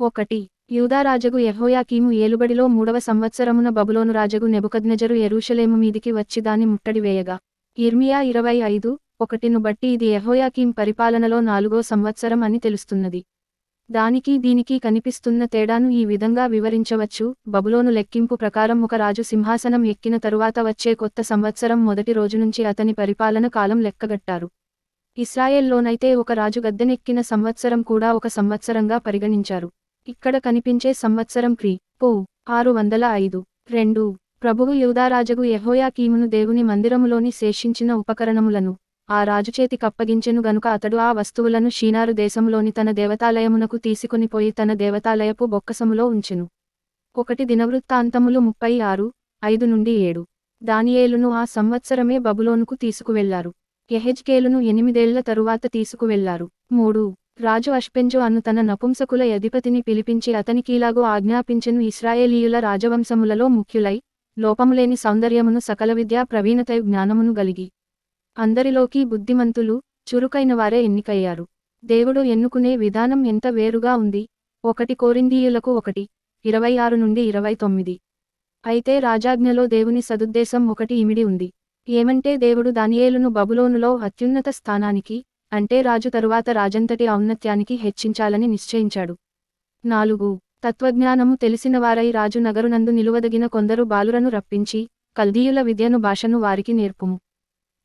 ఒకటి. యూదారాజగు యెహోయాకీము ఏలుబడిలో మూడవ సంవత్సరమున బబులోను రాజగు నెబుకద్నెజరు ఎరూషలేము మీదికి వచ్చి దాని ముట్టడి వేయగా. ఇర్మియా ఇరవై ఐదు ఒకటిను బట్టి ఇది యెహోయాకీం పరిపాలనలో నాలుగో సంవత్సరం అని తెలుస్తున్నది. దానికి దీనికి కనిపిస్తున్న తేడాను ఈ విధంగా వివరించవచ్చు. బబులోను లెక్కింపు ప్రకారం ఒక రాజు సింహాసనం ఎక్కిన తరువాత వచ్చే కొత్త సంవత్సరం మొదటి రోజు నుంచి అతని పరిపాలన కాలం లెక్కగట్టారు. ఇస్రాయెల్లోనైతే ఒక రాజు గద్దెనెక్కిన సంవత్సరం కూడా ఒక సంవత్సరంగా పరిగణించారు. ఇక్కడ కనిపించే సంవత్సరం క్రీ. పో. ఆరు వందల ఐదు రెండు. ప్రభువు యూదారాజగు యహోయాకీమును దేవుని మందిరములోని శేషించిన ఉపకరణములను ఆ రాజుచేతి కప్పగించెను గనుక అతడు ఆ వస్తువులను షీనారు దేశంలోని తన దేవతాలయమునకు తీసుకునిపోయి తన దేవతాలయపు బొక్కసములో ఉంచెను. ఒకటి దినవృత్తాంతములు ముప్పై ఆరు ఐదు నుండి ఏడు. దానియేలును ఆ సంవత్సరమే బబులోనుకు తీసుకువెళ్ళారు. ఎహెజ్కేలును ఎనిమిదేళ్ళ తరువాత తీసుకువెళ్ళారు. మూడు. రాజు అష్పెంజు అను తన నపుంసకుల అధిపతిని పిలిపించి అతనికీలాగో ఆజ్ఞాపించెను ఇస్రాయేలీయుల రాజవంశములలో ముఖ్యులై లోపములేని సౌందర్యమును సకల విద్యా ప్రవీణతయు జ్ఞానమును గలిగి అందరిలోకి బుద్ధిమంతులు చురుకైన వారే ఎన్నికయ్యారు. దేవుడు ఎన్నుకునే విధానం ఎంత వేరుగా ఉంది? ఒకటి కోరిందీయులకు ఒకటి ఇరవై ఆరు నుండి ఇరవై తొమ్మిది అయితే రాజాజ్ఞలో దేవుని సదుద్దేశం ఒకటి ఇమిడి ఉంది. ఏమంటే దేవుడు దానియేలును బబులోనులో అత్యున్నత స్థానానికి అంటే రాజు తరువాత రాజంతటి ఔన్నత్యానికి హెచ్చించాలని నిశ్చయించాడు. నాలుగు. తత్వజ్ఞానము తెలిసినవారై రాజు నగరునందు నిలువదగిన కొందరు బాలురను రప్పించి కల్దీయుల విద్యను భాషను వారికి నేర్పుము.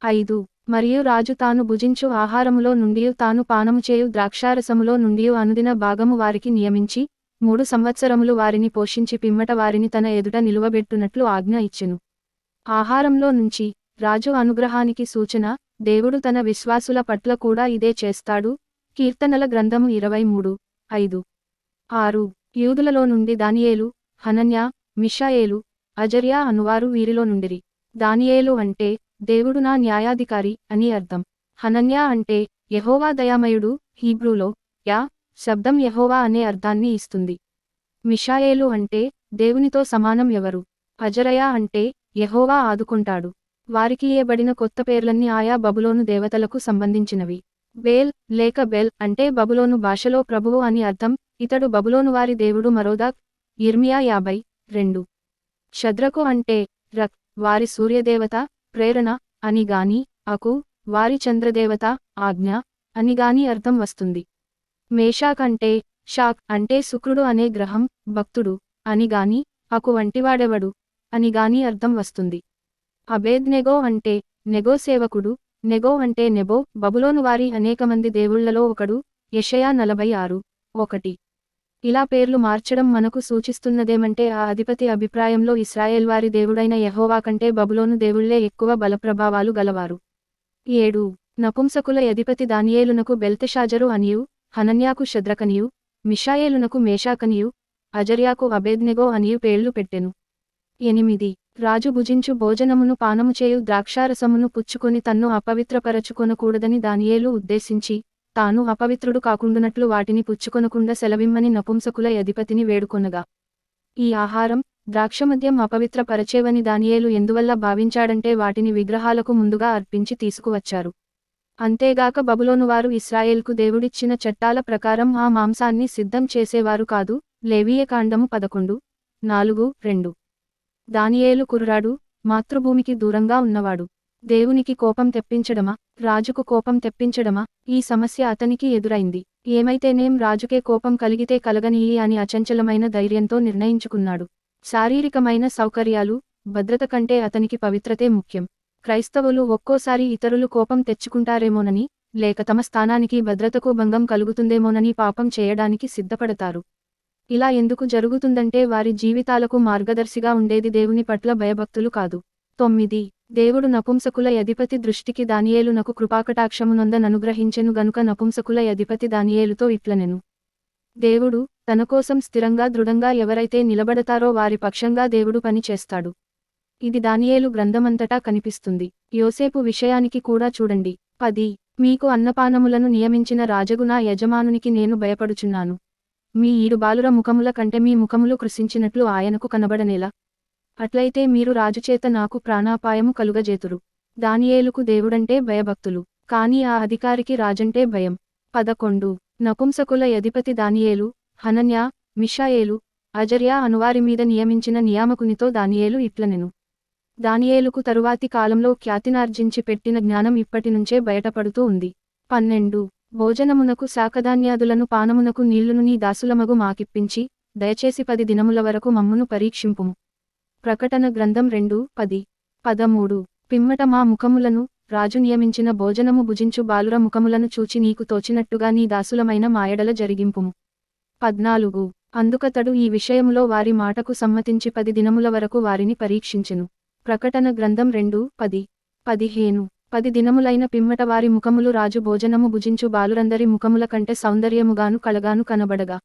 ఐదు. మరియు రాజు తాను భుజించు ఆహారములో నుండి తాను పానము చేయు ద్రాక్షారసములో నుండి అనుదిన భాగము వారికి నియమించి మూడు సంవత్సరములు వారిని పోషించి పిమ్మట వారిని తన ఎదుట నిలువబెట్టునట్లు ఆజ్ఞ ఇచ్చెను. ఆహారంలో నుంచి రాజు అనుగ్రహానికి సూచన దేవుడు తన విశ్వాసుల పట్ల కూడా ఇదే చేస్తాడు. కీర్తనల గ్రంథము ఇరవై మూడు ఐదు ఆరు. యూదులలో నుండి దానియేలు హనన్య మిషాయేలు అజర్యా అనువారు వీరిలో నుండిరి. దానియేలు అంటే దేవుడు నా న్యాయాధికారి అని అర్థం. హనన్య అంటే యహోవా దయామయుడు హీబ్రూలో యా శబ్దం యహోవా అనే అర్థాన్ని ఇస్తుంది. మిషాయేలు అంటే దేవునితో సమానం ఎవరు? అజరయా అంటే యహోవా ఆదుకుంటాడు. వారికి ఇయ్యబడిన కొత్త పేర్లన్నీ ఆయా బబులోను దేవతలకు సంబంధించినవి. బేల్ లేక బెల్ అంటే బబులోను భాషలో ప్రభువు అని అర్థం ఇతడు బబులోను వారి దేవుడు మరోదాక్ ఇర్మియా యాభై రెండు. శద్రకు అంటే రక్ వారి సూర్యదేవత ప్రేరణ అని గాని అకు వారి చంద్రదేవత ఆజ్ఞ అని గాని అర్థం వస్తుంది. మేషాక్ అంటే షాక్ అంటే శుక్రుడు అనే గ్రహం భక్తుడు అని గాని అకు వంటివాడెవడు అని గాని అర్థం వస్తుంది. అబేద్ నెగో అంటే నెగో సేవకుడు నెగో అంటే నెబో బబులోను వారి అనేకమంది దేవుళ్ళలో ఒకడు యషయా నలభై ఆరు ఒకటి. ఇలా పేర్లు మార్చడం మనకు సూచిస్తున్నదేమంటే ఆ అధిపతి అభిప్రాయంలో ఇస్రాయేల్ వారి దేవుడైన యెహోవా కంటే బబులోను దేవుళ్ళే ఎక్కువ బలప్రభావాలు గలవారు. ఏడు. నపుంసకుల అధిపతి దానియేలునకు బెల్తెషాజరు అనియు హనన్యాకు శద్రకనియు మిషాయేలునకు మేషాకనియు అజర్యాకు అబేద్నెగో అనియు పేర్లు పెట్టెను. ఎనిమిది. రాజు భుజించు భోజనమును పానము చేయు ద్రాక్షారసమును పుచ్చుకొని తన్ను అపవిత్రపరచుకొనకూడదని దానియేలు ఉద్దేశించి తాను అపవిత్రుడు కాకుండునట్లు వాటిని పుచ్చుకొనకుండా సెలవిమ్మని నపుంసకుల అధిపతిని వేడుకొనగా. ఈ ఆహారం ద్రాక్షమద్యం అపవిత్రపరచేవని దానియేలు ఎందువల్ల భావించాడంటే వాటిని విగ్రహాలకు ముందుగా అర్పించి తీసుకువచ్చారు. అంతేగాక బబులోనువారు ఇస్రాయేల్కు దేవుడిచ్చిన చట్టాల ప్రకారం ఆ మాంసాన్ని సిద్ధం చేసేవారు కాదు లేవీయకాండము పదకొండు నాలుగు రెండు. దానియేలు కుర్రాడు మాతృభూమికి దూరంగా ఉన్నవాడు. దేవునికి కోపం తెప్పించడమా? రాజుకు కోపం తెప్పించడమా? ఈ సమస్య అతనికి ఎదురైంది. ఏమైతేనేం రాజుకే కోపం కలిగితే కలగనీయి అని అచంచలమైన ధైర్యంతో నిర్ణయించుకున్నాడు. శారీరకమైన సౌకర్యాలు భద్రత కంటే అతనికి పవిత్రతే ముఖ్యం. క్రైస్తవులు ఒక్కోసారి ఇతరులు కోపం తెచ్చుకుంటారేమోనని లేక తమ స్థానానికి భద్రతకు భంగం కలుగుతుందేమోనని పాపం చేయడానికి సిద్ధపడతారు. ఇలా ఎందుకు జరుగుతుందంటే వారి జీవితాలకు మార్గదర్శిగా ఉండేది దేవుని పట్ల భయభక్తులు కాదు. తొమ్మిది దేవుడు నపుంసకుల అధిపతి దృష్టికి దానియేలునకు కృపాకటాక్షమునందననుగ్రహించెను గనుక నపుంసకుల అధిపతి దానియేలుతో ఇట్లనెను. దేవుడు తన కోసం స్థిరంగా దృఢంగా ఎవరైతే నిలబడతారో వారి పక్షంగా దేవుడు పని చేస్తాడు. ఇది దానియేలు గ్రంథమంతటా కనిపిస్తుంది. యోసేపు విషయానికి కూడా చూడండి. పది మీకు అన్నపానములను నియమించిన రాజగునా యజమానునికి నేను భయపడుచున్నాను. మీ ఈడు బాలుర ముఖముల కంటే మీ ముఖములు కృషించినట్లు ఆయనకు కనబడనేలా? అట్లయితే మీరు రాజుచేత నాకు ప్రాణాపాయము కలుగజేతురు. దానియేలుకు దేవుడంటే భయభక్తులు. కాని ఆ అధికారికి రాజంటే భయం. పదకొండు. నపుంసకుల యధిపతి దానియేలు హనన్యా మిషాయేలు అజర్యా అనువారి మీద నియమించిన నియామకునితో దానియేలు ఇట్లనెను. దానియేలుకు తరువాతి కాలంలో ఖ్యాతినార్జించి పెట్టిన జ్ఞానం ఇప్పటినుంచే బయటపడుతూ ఉంది. పన్నెండు. భోజనమునకు శాకధాన్యాదులను పానమునకు నీళ్ళును నీ దాసులమగు మాకిప్పించి దయచేసి పది దినముల వరకు మమ్మును పరీక్షింపుము. ప్రకటన గ్రంథం రెండు పది పదమూడు. పిమ్మట మా ముఖములను రాజు నియమించిన భోజనము భుజించు బాలుర ముఖములను చూచి నీకు తోచినట్టుగా నీ దాసులమైన మాయడల జరిగింపుము. పద్నాలుగు. అందుకతడు ఈ విషయములో వారి మాటకు సమ్మతించి పది దినముల వరకు వారిని పరీక్షించెను. ప్రకటన గ్రంథం రెండు పది పదిహేను. పది దినములైన పిమ్మట వారి ముఖములు రాజు భోజనము భుజించు బాలురందరి ముఖముల కంటే సౌందర్యముగాను కలగాను కనబడగా.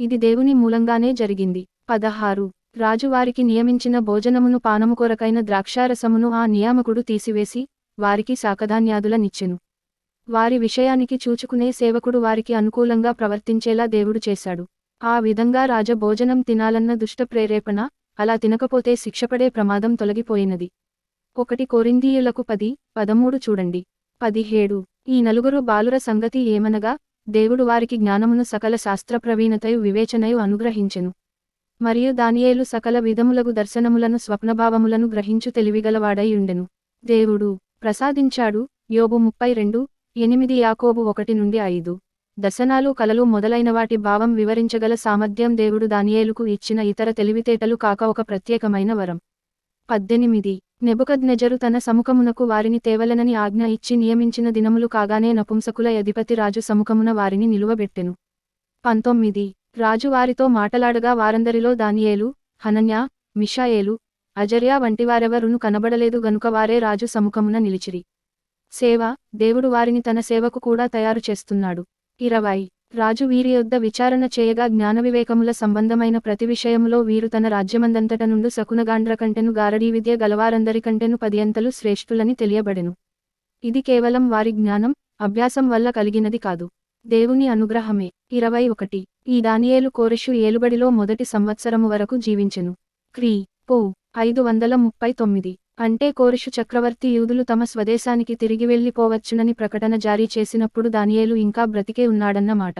ఇది దేవుని మూలంగానే జరిగింది. పదహారు. రాజు వారికి నియమించిన భోజనమును పానము కొరకైన ద్రాక్షారసమును ఆ నియామకుడు తీసివేసి వారికి శాకధాన్యాదులనిచ్చెను. వారి విషయానికి చూచుకునే సేవకుడు వారికి అనుకూలంగా ప్రవర్తించేలా దేవుడు చేశాడు. ఆ విధంగా రాజ భోజనం తినాలన్న దుష్ట ప్రేరేపణ అలా తినకపోతే శిక్షపడే ప్రమాదం తొలగిపోయినది. ఒకటి కొరిందీయులకు పది పదమూడు చూడండి. పదిహేడు. ఈ నలుగురు బాలుర సంగతి ఏమనగా దేవుడు వారికి జ్ఞానమును సకల శాస్త్ర ప్రవీణతయు వివేచనయు అనుగ్రహించెను. మరియు దానియేలు సకల విధములగు దర్శనములను స్వప్నభావములను గ్రహించు తెలివిగలవాడయుండెను. దేవుడు ప్రసాదించాడు యోబు ముప్పై రెండు ఎనిమిది యాకోబు ఒకటి నుండి ఐదు. దర్శనాలు కలలు మొదలైన వాటి భావం వివరించగల సామర్థ్యం దేవుడు దానియేలుకు ఇచ్చిన ఇతర తెలివితేటలు కాక ఒక ప్రత్యేకమైన వరం. పద్దెనిమిది. నెబుకద్నెజరు తన సముఖమునకు వారిని తేవలనని ఆజ్ఞ ఇచ్చి నియమించిన దినములు కాగానే నపుంసకుల అధిపతి రాజు సముఖమున వారిని నిలువబెట్టెను. పంతొమ్మిది. రాజు వారితో మాటలాడగా వారందరిలో దానియేలు హనన్యా మిషాయేలు అజర్యా వంటివారెవరును కనబడలేదు గనుక వారే రాజు సముఖమున నిలిచిరి. సేవ దేవుడు వారిని తన సేవకు కూడా తయారు చేస్తున్నాడు. ఇరవై. రాజు వీరి యొద్ద విచారణ చేయగా జ్ఞానవివేకముల సంబంధమైన ప్రతి విషయములో వీరు తన రాజ్యమందంతట నుండు శకునగాండ్ర కంటెను గారడీ విద్య గలవారందరికంటెను పదియంతలు శ్రేష్ఠులని తెలియబడెను. ఇది కేవలం వారి జ్ఞానం అభ్యాసం వల్ల కలిగినది కాదు. దేవుని అనుగ్రహమే. ఇరవై ఒకటి. ఈ దానియేలు కోరెషు ఏలుబడిలో మొదటి సంవత్సరము వరకు జీవించెను. క్రీ. పో. ఐదు వందల ముప్పై తొమ్మిది. అంటే కోరిషు చక్రవర్తి యూదులు తమ స్వదేశానికి తిరిగి వెళ్ళిపోవచ్చునని ప్రకటన జారీ చేసినప్పుడు దానియేలు ఇంకా బ్రతికే ఉన్నాడన్నమాట.